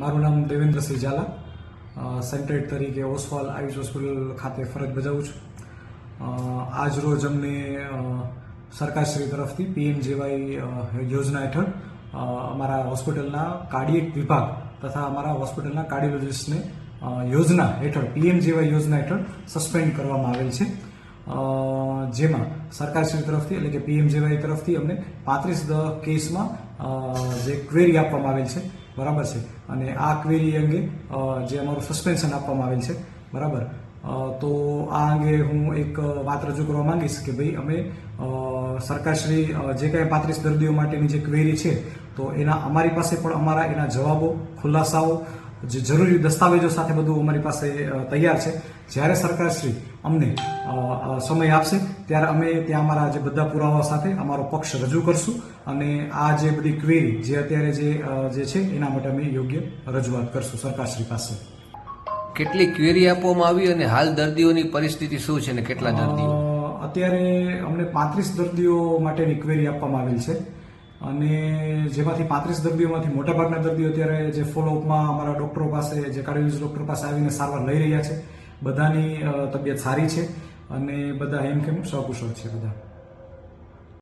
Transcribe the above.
મારું નામ દેવેન્દ્રસિંહ ઝાલા. સેન્ટ્રેટ તરીકે ઓસવાલ આયુષ હોસ્પિટલ ખાતે ફરજ બજાવું છું. આજ રોજ અમને સરકારશ્રી તરફથી પીએમજેવાય યોજના હેઠળ અમારા હોસ્પિટલના કાર્ડિયક વિભાગ તથા અમારા હોસ્પિટલના કાર્ડિયોલોજિસ્ટને યોજના હેઠળ, પીએમજેવાય યોજના હેઠળ સસ્પેન્ડ કરવામાં આવેલ છે. જેમાં સરકારશ્રી તરફથી એટલે કે પીએમજેવાય તરફથી અમને પાંત્રીસ કેસમાં જે ક્વેરી આપવામાં આવેલ છે. બરાબર છે. અને આ ક્વેરી અંગે જે અમારું સસ્પેન્શન આપવામાં આવેલ છે, બરાબર? તો આ અંગે હું એક વાત રજૂ કરવા માંગીશ કે ભાઈ અમે સરકારશ્રી જે કાંઈ પાંત્રીસ દર્દીઓ માટેની જે ક્વેરી છે, તો એના અમારી પાસે પણ અમારા એના જવાબો, ખુલાસાઓ જે જરૂરી દસ્તાવેજો સાથે બધું અમારી પાસે તૈયાર છે. જ્યારે સરકારશ્રી અમને સમય આપશે ત્યારે અમે ત્યાં અમારા જે બધા પુરાવા સાથે અમારો પક્ષ રજૂ કરશું અને આ જે બધી ક્વેરી જે અત્યારે જે જે છે એના માટે અમે યોગ્ય રજૂઆત કરશું સરકારશ્રી પાસે. કેટલી ક્વેરી આપવામાં આવી અને હાલ દર્દીઓની પરિસ્થિતિ શું છે અને કેટલા દર્દીઓ? અત્યારે અમને પાંત્રીસ દર્દીઓ માટેની ક્વેરી આપવામાં આવેલ છે. અને જેમાંથી પાંત્રીસ દર્દીઓમાંથી મોટાભાગના દર્દીઓ અત્યારે જે ફોલોઅપમાં અમારા ડૉક્ટરો પાસે, જે કાર્ડિયોલોજી ડૉક્ટર પાસે આવીને સારવાર લઈ રહ્યા છે. બધાની તબિયત સારી છે અને બધા એમ કેમ? સકુશળ છે બધા.